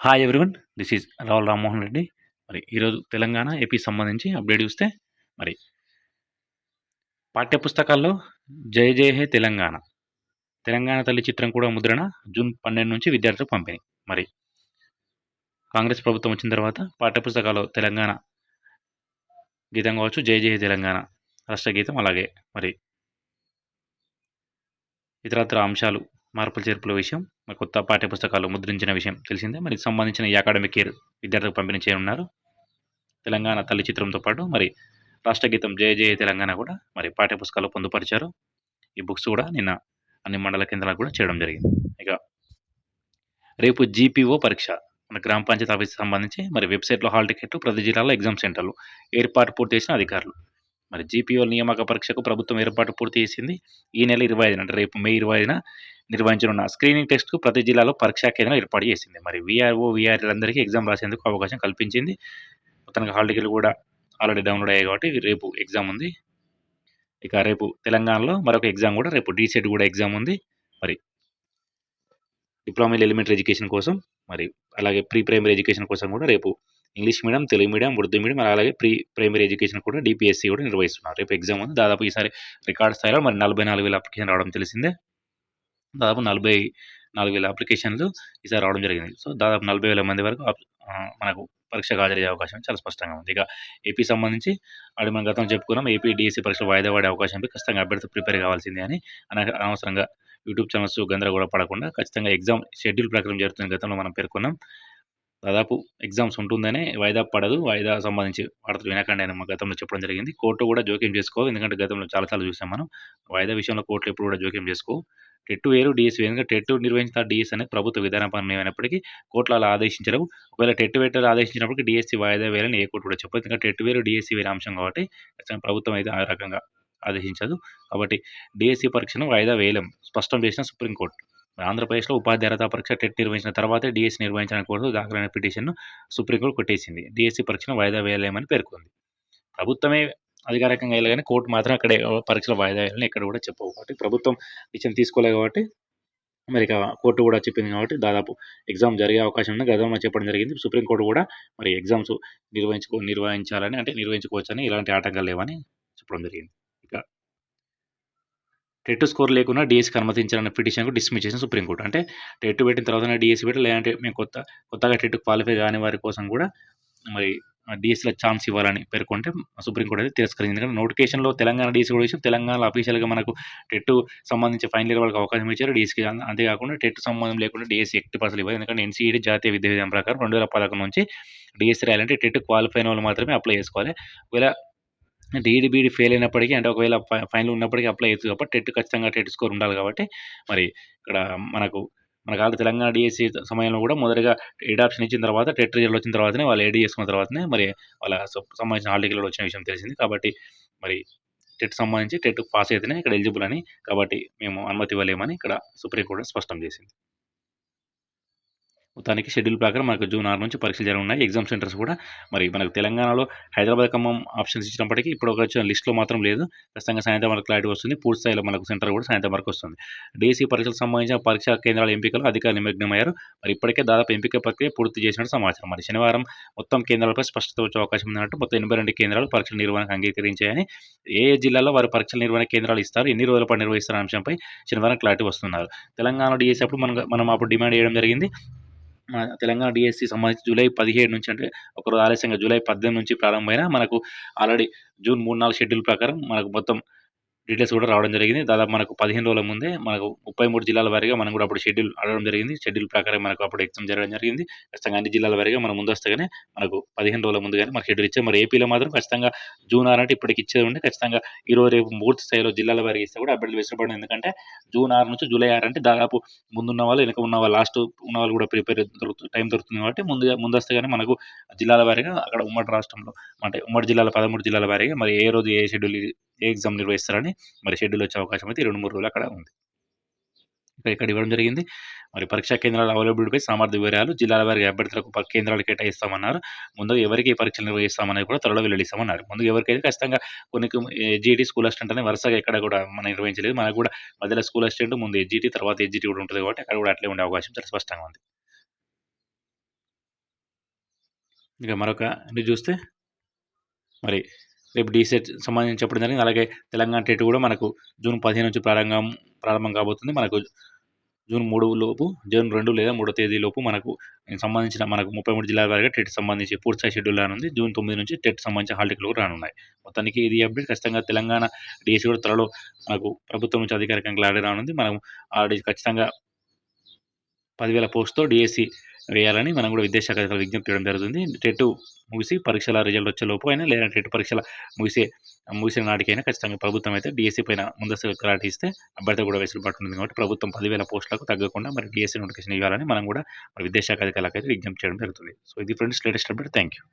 Hi everyone this is Rahul Rammohan Reddy మరి ఈరోజు Telangana AP సంబంధించి అప్డేట్ చూస్తే మరి పాఠ్యపుస్తకాల్లో జయ జయ హే తెలంగాణ. తెలంగాణ తల్లి చిత్రం కూడా ముద్రణ జూన్ పన్నెండు నుంచి విద్యార్థులకు పంపిణీ. మరి కాంగ్రెస్ ప్రభుత్వం వచ్చిన తర్వాత పాఠ్యపుస్తకాల్లో తెలంగాణ గీతం కావచ్చు జయ జయ హే తెలంగాణ రాష్ట్ర గీతం అలాగే. మరి ఇతరత్ర అంశాలు మార్పులు చేర్పుల విషయం మరి కొత్త పాఠ్యపుస్తకాలు ముద్రించిన విషయం తెలిసిందే. మరి సంబంధించిన ఈ అకాడమిక్ ఇయర్ విద్యార్థులకు పంపిణీ చేయనున్నారు. తెలంగాణ తల్లి చిత్రంతో పాటు మరి రాష్ట్ర గీతం జయ జయ తెలంగాణ కూడా మరి పాఠ్యపుస్తకాలు పొందుపరిచారు. ఈ బుక్స్ కూడా నిన్న అన్ని మండల కేంద్రాలకు కూడా చేయడం జరిగింది. ఇక రేపు జీపీఓ పరీక్ష. మన గ్రామ పంచాయతీ ఆఫీస్ సంబంధించి మరి వెబ్సైట్లో హాల్ టికెట్లు ప్రతి జిల్లాలో ఎగ్జామ్ సెంటర్లు ఏర్పాటు పూర్తి చేసిన అధికారులు. మరి జీపీఓ నియామక పరీక్షకు ప్రభుత్వం ఏర్పాటు పూర్తి చేసింది ఈ నెల ఇరవై ఐదున అంటే రేపు మే ఇరవై ఐదున నిర్వహించనున్న స్క్రీనింగ్ టెస్ట్కు ప్రతి జిల్లాలో పరీక్షా కేంద్రం ఏర్పాటు చేసింది. మరి వీఆర్ఓ వీఆర్ఎలందరికీ ఎగ్జామ్ రాసేందుకు అవకాశం కల్పించింది. మొత్తానికి హాల్ టికెట్లు కూడా ఆల్రెడీ డౌన్లోడ్ అయ్యాయి కాబట్టి రేపు ఎగ్జామ్ ఉంది. ఇక రేపు తెలంగాణలో మరొక ఎగ్జామ్ కూడా రేపు డీసెట్ కూడా ఎగ్జామ్ ఉంది. మరి డిప్లొమా ఎలిమెంటరీ ఎడ్యుకేషన్ కోసం మరి అలాగే ప్రీ ప్రైమరీ ఎడ్యుకేషన్ కోసం కూడా రేపు English medium Telugu medium Urdu medium అలాగే ప్రీ ప్రైమరీ ఎడ్యుకేషన్ కూడా డిపిఎస్సి కూడా నిర్వహిస్తున్నారు. రేపు ఎగ్జామ్ ఉంది. దాదాపు ఈసారి రికార్డ్ స్థాయిలో మరి నలభై నాలుగు వేల అప్లికేషన్ రావడం తెలిసిందే. దాదాపు నలభై నాలుగు వేల అప్లికేషన్లు ఈసారి రావడం జరిగింది. సో దాదాపు నలభై వేల మంది వరకు మనకు పరీక్షకు హాజరయ్యే అవకాశం చాలా స్పష్టంగా ఉంది. ఇక ఏపీ సంబంధించి అది మనం గతం చెప్పుకున్నాం ఏపీ డిఎస్సీ పరీక్షలు వాయిదా పడే అవకాశం ఖచ్చితంగా అభ్యర్థి ప్రిపేర్ కావాల్సిందే అని అనవసరంగా యూట్యూబ్ ఛానల్స్ గందరగోళ పడకుండా ఖచ్చితంగా ఎగ్జామ్ షెడ్యూల్ ప్రకారం జరుగుతున్న గతంలో మనం పేర్కొన్నాం. దాదాపు ఎగ్జామ్స్ ఉంటుందనే వాయిదా పడదు. వాయిదా సంబంధించి వార్తలు వినకండి అని గతంలో చెప్పడం జరిగింది. కోర్టు కూడా జోక్యం చేసుకో. ఎందుకంటే గతంలో చాలాసార్లు చూసాం మనం. వాయిదా విషయంలో కోర్టులు ఎప్పుడు కూడా జోక్యం చేసుకో. టెట్టు వేరు డిఎస్ వేరు. ఎందుకంటే నిర్వహించిన డిఎస్ అనేది ప్రభుత్వ విధానపరం అయినప్పటికీ కోర్టులు అలా ఆదేశించడం ఒకవేళ టెట్టు వేటలు ఆదేశించినప్పటికీ డిఎస్సి వాయిదా వేయాలని ఏ కోర్టు కూడా చెప్పదు. ఎందుకంటే టెట్టు వేరు డిఎస్సి వేరే అంశం కాబట్టి ప్రభుత్వం అయితే ఆ రకంగా ఆదేశించదు. కాబట్టి డిఎస్సి పరీక్షను వాయిదా వేయలేం. స్పష్టం చేసిన సుప్రీంకోర్టు. ఆంధ్రప్రదేశ్లో ఉపాధి అర్హత పరీక్ష టెట్ నిర్వహించిన తర్వాతే డిఎస్సి నిర్వహించడానికి కోసం దాఖలైన పిటిషన్ను సుప్రీంకోర్టు కొట్టేసింది. డిఎస్సి పరీక్షను వాయిదా వేయలేమని పేర్కొంది. ప్రభుత్వమే అధికారికంగా వేయాలి కానీ కోర్టు మాత్రం అక్కడే పరీక్షలు వాయిదా వేయాలని ఎక్కడ కూడా చెప్పవు. కాబట్టి ప్రభుత్వం విషయం తీసుకోలేదు కాబట్టి మరి కోర్టు కూడా చెప్పింది కాబట్టి దాదాపు ఎగ్జామ్ జరిగే అవకాశం ఉంది. గతంలో చెప్పడం జరిగింది. సుప్రీంకోర్టు కూడా మరి ఎగ్జామ్స్ నిర్వహించుకో నిర్వహించాలని అంటే నిర్వహించుకోవచ్చని ఇలాంటి ఆటంకాలు లేవని చెప్పడం జరిగింది. ఇక టెట్ స్కోర్ లేకుండా డిఎస్కి అనుమతించాలన్న పిటిషన్కు డిస్మిస్ చేసిన సుప్రీంకోర్టు. అంటే టెట్ పెట్టిన తర్వాత డిఎస్సి పెట్టి లేదంటే మేము కొత్త కొత్తగా టెట్ క్వాలిఫై కాని వారి కోసం కూడా మరి డిఎస్సిలో ఛాన్స్ ఇవ్వాలని పేర్కొంటే సుప్రీంకోర్టు అయితే తిరస్కరించింది. ఎందుకంటే నోటిఫికేషన్లో తెలంగాణ డిఎస్సి కూడా విషయం తెలంగాణలో అఫీషియల్గా మనకు టెట్ సంబంధించి ఫైనల్ ఇయర్ వాళ్ళకి అవకాశం ఇచ్చారు. డిఎస్కి అంతేకాకుండా టెట్ సంబంధం లేకుండా డిఎస్సి ఎక్ట్ పర్సలు ఇవ్వాలి ఎందుకంటే ఎన్సీఈడి జాతీయ విద్యా విధానం ప్రకారం రెండు వేల పదకొండు నుంచి డిఎస్సీ రాయాలంటే టెట్ క్వాలిఫై అయిన వాళ్ళు మాత్రమే అప్లై చేసుకోవాలి. ఒకవేళ డీఈడి బీఈడి ఫెయిల్ అయినప్పటికీ అంటే ఒకవేళ ఫైనల్ ఉన్నప్పటికీ అప్లై అవుతుంది కాబట్టి టెట్ ఖచ్చితంగా టెట్ స్కోర్ ఉండాలి కాబట్టి మరి ఇక్కడ మనకు మనకు ఆల్రెడీ తెలంగాణ డిఎస్సి సమయంలో కూడా మొదటగా ఎయిడ్ ఆప్షన్ ఇచ్చిన తర్వాత టెట్ రిజల్ట్ వచ్చిన తర్వాతనే వాళ్ళు ఏడీ చేసుకున్న తర్వాతనే మరి వాళ్ళ సంబంధించిన ఆర్టికల్ వచ్చిన విషయం తెలిసింది. కాబట్టి మరి టెట్ సంబంధించి టెట్ పాస్ అయితేనే ఇక్కడ ఎలిజిబుల్ అని కాబట్టి మేము అనుమతి ఇవ్వలేమని ఇక్కడ సుప్రీంకోర్టు స్పష్టం చేసింది. మొత్తానికి షెడ్యూల్ ప్రకారం మనకు జూన్ ఆరు నుంచి పరీక్షలు జరగనున్నాయి. ఎగ్జామ్ సెంటర్స్ కూడా. మరి మనకు తెలంగాణలో హైదరాబాద్ ఖమ్మం ఆప్షన్స్ ఇచ్చినప్పటికీ ఇప్పుడు ఒక వచ్చిన లిస్ట్లో మాత్రం లేదు. ఖచ్చితంగా సాయంత్రం వరకు క్లారిటీ వస్తుంది. పూర్తి స్థాయిలో మనకు సెంటర్ కూడా సాయంత్రం వరకు వస్తుంది. డీసీ పరీక్షలకు సంబంధించిన పరీక్షా కేంద్రాల ఎంపికలు అధికారులు నిమగ్నమయ్యారు. మరి ఇప్పటికే దాదాపు ఎంపిక ప్రక్రియ పూర్తి చేసినట్టు సమాచారం. మరి శనివారం మొత్తం కేంద్రాలపై స్పష్టత వచ్చే అవకాశం ఉందన్నట్టు మొత్తం ఎనభై రెండు కేంద్రాలు పరీక్షల నిర్వహణకు అంగీకరించాయని ఏ ఏ జిల్లాలో వారు పరీక్షల నిర్వహణ కేంద్రాలు ఇస్తారు ఎన్ని రోజుల పాటు నిర్వహిస్తారు అంశంపై శనివారం క్లారిటీ వస్తున్నారు. తెలంగాణ డిఎస్సీ అప్పుడు మనం మనం అప్పుడు డిమాండ్ చేయడం జరిగింది. తెలంగాణ డిఎస్సి సంబంధించి జూలై పదిహేడు నుంచి అంటే ఒకరోజు ఆలస్యంగా జూలై పద్దెనిమిది నుంచి ప్రారంభమైన మనకు ఆల్రెడీ జూన్ మూడు నాలుగు షెడ్యూల్ ప్రకారం మనకు మొత్తం డీటెయిల్స్ కూడా రావడం జరిగింది. దాదాపు మనకు పదిహేను రోజుల ముందే మనకు ముప్పై మూడు జిల్లాల వారీగా మనం కూడా అప్పుడు షెడ్యూల్ అడగడం జరిగింది. షెడ్యూల్ ప్రకారం మనకు అప్పుడు ఎగ్జామ్ జరగడం జరిగింది. ఖచ్చితంగా అన్ని జిల్లాల వారీగా మనం ముందస్తుగానే మనకు పదిహేను రోజుల ముందుగానే మనకు షెడ్యూల్ ఇచ్చారు. మరి ఏపీలో మాత్రం ఖచ్చితంగా జూన్ ఆరు అంటే ఇప్పటికి ఇచ్చేది ఉంటే ఖచ్చితంగా ఈరోజు రేపు పూర్తి స్థాయిలో జిల్లాల వారికి ఇస్తే కూడా అభ్యర్థులు వెసులుబడి ఎందుకంటే జూన్ ఆరు నుంచి జూలై ఆరు అంటే దాదాపు ముందున్న వాళ్ళు వెనక ఉన్న వాళ్ళు లాస్ట్ ఉన్న వాళ్ళు కూడా ప్రిపేర్ దొరుకుతుంది టైం దొరుకుతుంది కాబట్టి ముందుగా ముందస్తుగానే మనకు జిల్లాల వారీగా అక్కడ ఉమ్మడి రాష్ట్రంలో అంటే ఉమ్మడి జిల్లాల పదమూడు జిల్లాల వారీగా మరి ఏ రోజు ఏ షెడ్యూల్ ఎగ్జామ్ నిర్వహిస్తారని మరి షెడ్యూల్ వచ్చే అవకాశం అయితే రెండు మూడు రోజులు అక్కడ ఉంది. ఇక్కడ ఇక్కడ ఇవ్వడం జరిగింది. మరి పరీక్షా కేంద్రాల అవైలబిలిటీపై సామర్థ్య వివరాలు జిల్లాల వారికి అభ్యర్థులకు కేంద్రాలు కేటాయిస్తామన్నారు. ముందుగా ఎవరికి పరీక్షలు నిర్వహిస్తామని కూడా త్వరలో వెల్లడిస్తామన్నారు. ముందు ఎవరికైతే ఖచ్చితంగా కొన్ని ఎడ్జిటి స్కూల్ అసిస్టెంట్ అనేది వరుసగా ఎక్కడ కూడా మనం నిర్వహించలేదు. మనకు కూడా మధ్యలో స్కూల్ అసిస్టెంట్ ముందు ఎడ్జిటీ తర్వాత ఎడ్జిటీ కూడా ఉంటుంది కాబట్టి అక్కడ కూడా అట్లే ఉండే అవకాశం చాలా స్పష్టంగా ఉంది. ఇక మరొక చూస్తే మరి రేపు డీసెట్ సంబంధించి చెప్పడం జరిగింది. అలాగే తెలంగాణ టెట్ కూడా మనకు జూన్ పదిహేను నుంచి ప్రారంభం ప్రారంభం కాబోతుంది. మనకు జూన్ మూడు లోపు జూన్ రెండు లేదా మూడో తేదీ లోపు మనకు సంబంధించిన మనకు ముప్పై మూడు జిల్లాల వారిగా టెట్ సంబంధించి పూర్తి స్థాయి షెడ్యూల్ రానుంది. జూన్ తొమ్మిది నుంచి టెట్ సంబంధించిన హాల్ టికెట్లు రానున్నాయి. మొత్తానికి ఇది అప్డేట్. ఖచ్చితంగా తెలంగాణ డిఎస్సీ కూడా త్వరలో మనకు ప్రభుత్వం నుంచి అధికారికంగా క్లారిటీ రానుంది. మనం ఆల్రెడీ ఖచ్చితంగా పదివేల పోస్ట్తో డిఎస్సి వేయాలని మనం కూడా విద్యాశాఖ విజ్ఞప్తి చేయడం జరుగుతుంది. టెట్ ముగిసి పరీక్షల రిజల్ట్ వచ్చే లోపు అయినా లేదా టెట్ పరీక్షల ముగిసే ముగిసిన నాటికైనా ఖచ్చితంగా ప్రభుత్వం అయితే డిఎస్సీ పైన ముందస్తు క్లారిటీ ఇస్తే అభ్యర్థి కూడా వెసులుబాటు ఉంటుంది కాబట్టి ప్రభుత్వం పదివేల పోస్టులకు తగ్గకుండా మరి డిఎస్సీ నోటిఫికేషన్ ఇవ్వాలని మనం కూడా మరి విద్యాశాఖ అధికారులకు అయితే విజ్ఞప్తి చేయడం జరుగుతుంది. సో ఇది friends latest update. Thank you